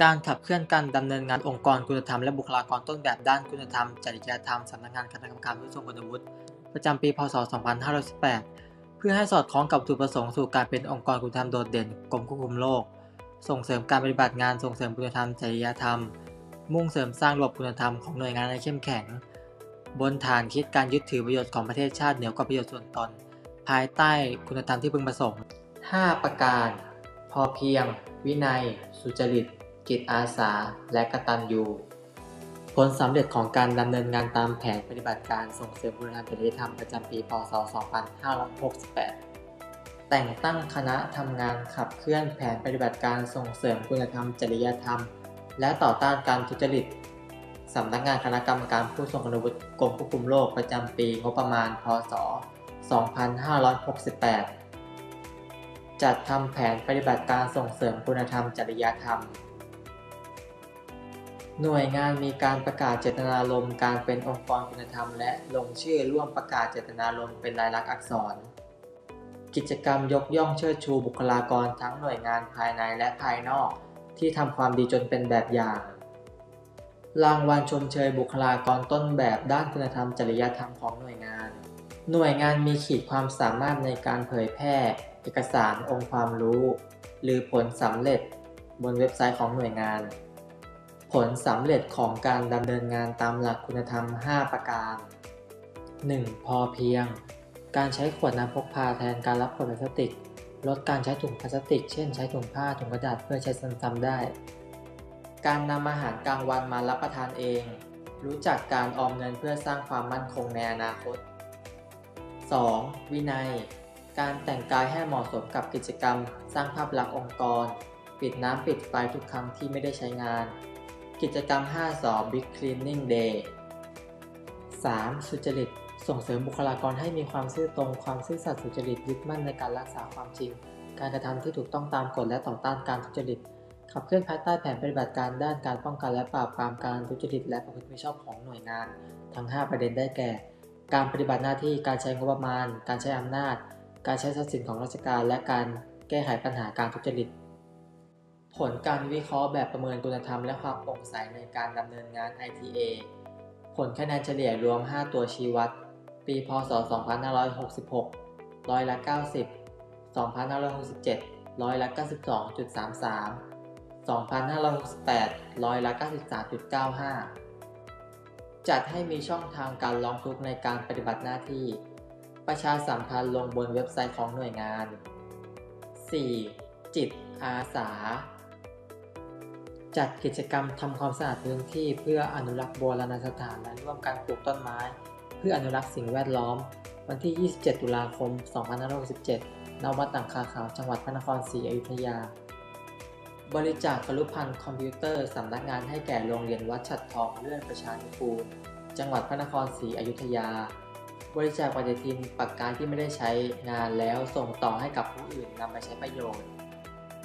การขับเคลื่อนการดำเนินงานองค์กรคุณธรรมและบุคลากรต้นแบบด้านคุณธรรม จริยธรรมสำนักงานคณะกรรมการผู้ทรงคุณวุฒิประจำปี พศ 2518 เพื่อให้สอดคล้องกับจุดประสงค์สู่การเป็นองค์กรคุณธรรมโดดเด่นกรมควบคุมโรคส่งเสริมการปฏิบัติงานส่งเสริมคุณธรรมจริยธรรม มุ่งเสริมสร้างระบบคุณธรรมของหน่วยงานให้เข้มแข็ง บนฐานคิดการยึดถือประโยชน์ของประเทศชาติเหนือกว่าประโยชน์ส่วนตน ภายใต้คุณธรรมที่พึงประสงค์ 5 ประการ พอเพียง วินัย สุจริต จิตอาสา และกตัญญู ผลสำเร็จของการดำเนินงานตามแผนปฏิบัติการส่งเสริมคุณธรรมจริยธรรมประจำปี พศ 2568 แต่งตั้งคณะทำงานขับเคลื่อนแผนปฏิบัติการส่งเสริมคุณธรรมจริยธรรม และต่อต้านการทุจริตสำนักงานคณะกรรมการผู้ทรงคุณวุฒิกรมควบคุมโรคประจำปีงบประมาณ พศ 2568 จัดทำแผนปฏิบัติการส่งเสริมคุณธรรมจริยธรรม หน่วยงานมีการประกาศเจตนารมณ์การเป็นองค์กรคุณธรรม และลงชื่อร่วมประกาศเจตนารมณ์เป็นลายลักษณ์อักษร กิจกรรมยกย่องเชิดชูบุคลากรทั้งหน่วยงานภายในและภายนอก ที่ทำความดีจนเป็นแบบอย่าง รางวัลชมเชยบุคลากรต้นแบบด้านคุณธรรมจริยธรรมของหน่วยงาน หน่วยงานมีขีดความสามารถในการเผยแพร่ เอกสารองค์ความรู้ หรือผลสำเร็จ บนเว็บไซต์ของหน่วยงาน ผลสำเร็จของการดำเนินงานตามหลักคุณธรรม 5 ประการ 1. พอเพียง การใช้ขวดน้ำพกพาแทนการรับขวดพลาสติก ลดการใช้ถุงพลาสติก เช่นใช้ถุงผ้าถุงกระดาษเพื่อใช้ซ้ำๆได้ การนำอาหารกลางวันมารับประทานเอง รู้จักการออมเงินเพื่อสร้างความมั่นคงในอนาคต 2. วินัย การแต่งกายให้เหมาะสมกับกิจกรรม สร้างภาพลักษณ์องค์กร ปิดน้ำปิดไฟทุกครั้งที่ไม่ได้ใช้งาน กิจกรรม5 2 Big Cleaning Day 3. สุจริต ส่งเสริมบุคลากรให้มีความซื่อตรง ความซื่อสัตย์สุจริตยึดมั่นในการรักษาความจริง การกระทำที่ถูกต้องตามกฎและต่อต้านการทุจริต ขับเคลื่อนภายใต้แผนปฏิบัติการด้านการป้องกันและปราบปรามการทุจริต และประพฤติมิชอบของหน่วยงาน ทั้ง 5 ประเด็นได้แก่ การปฏิบัติหน้าที่ การใช้งบประมาณ การใช้อำนาจ การใช้ทรัพย์สินของราชการ และการแก้ไขปัญหาการทุจริต ผลการวิเคราะห์แบบประเมินคุณธรรมและความโปร่งใสในการดำเนินงาน ITA ผลคะแนนเฉลี่ยรวม 5 ตัวชี้วัด ปี พศ 2566 ร้อยละ 90 2567 ร้อยละ 92.33 2568 ร้อยละ 93.95 จัดให้มีช่องทางการร้องทุกข์ในการปฏิบัติหน้าที่ ประชาสัมพันธ์ลงบนเว็บไซต์ของหน่วยงาน 4. จิตอาสา จัดกิจกรรมทำความสะอาดพื้นที่เพื่ออนุรักษ์โบราณสถานและร่วมกันปลูกต้นไม้ เพื่ออนุรักษ์สิ่งแวดล้อม วันที่ 27 ตุลาคม 2567ณวัดหนังคาขาวจังหวัดพระนครศรีอยุธยา บริจาคกรุพันธ์คอมพิวเตอร์สำนักงานให้แก่โรงเรียนวัดฉัดทองเลื่อนประชานุกูลจังหวัดพระนครศรีอยุธยา บริจาคปฏิทินปากกาที่ไม่ได้ใช้งานแล้วส่งต่อให้กับผู้อื่นนำไปใช้ประโยชน์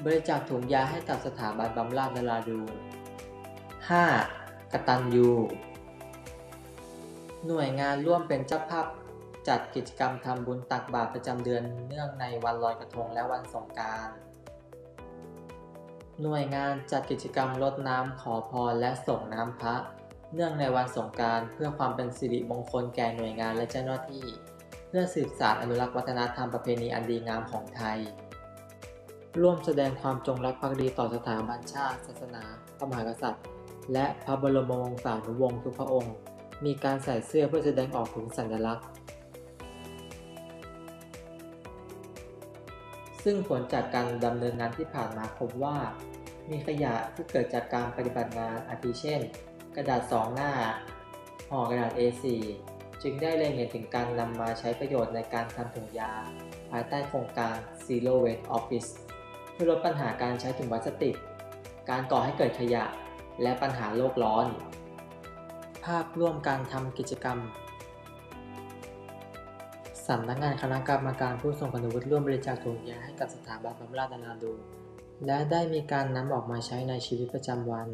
บริจาคถุงยาให้กับสถาบันบำราศนราดูน 5. กตัญญู หน่วยงานร่วมเป็นเจ้าภาพจัดกิจกรรมทำบุญตักบาตรประจำเดือนเนื่องในวันลอยกระทงและวันสงกานต์หน่วยงานจัดกิจกรรมรดน้ำขอพรและส่งน้ำพระ เนื่องในวันสงกานต์เพื่อความเป็นสิริมงคลแก่หน่วยงานและเจ้าหน้าที่ เพื่อสืบสานอนุรักษ์วัฒนธรรมประเพณีอันดีงามของไทย ร่วมแสดงความจงรักภักดีต่อสถาบันชาติ ศาสนา พระมหากษัตริย์ และพระบรมวงศานุวงศ์ทุกพระองค์ มีการใส่เสื้อเพื่อแสดงออกถึงสัญลักษณ์ ซึ่งผลจากการดำเนินงานที่ผ่านมาพบว่า มีขยะที่เกิดจากการปฏิบัติงานอาทิเช่น กระดาษสองหน้าห่อกระดาษ A4 จึงได้เล็งเห็นถึงการนำมาใช้ประโยชน์ในการทำถุงยา ภายใต้โครงการ Zero Waste Office พื่อลดปัญหาการใช้ถุงพลาสติก การก่อให้เกิดขยะ และปัญหาโลกร้อน ภาพร่วมการทำกิจกรรมสำนักงานคณะกรรมการผู้ทรงคุณวุฒิร่วมบริจาคถุงยาให้กับสถาบันบำราศนาดู และได้มีการนำออกมาใช้ในชีวิตประจำวัน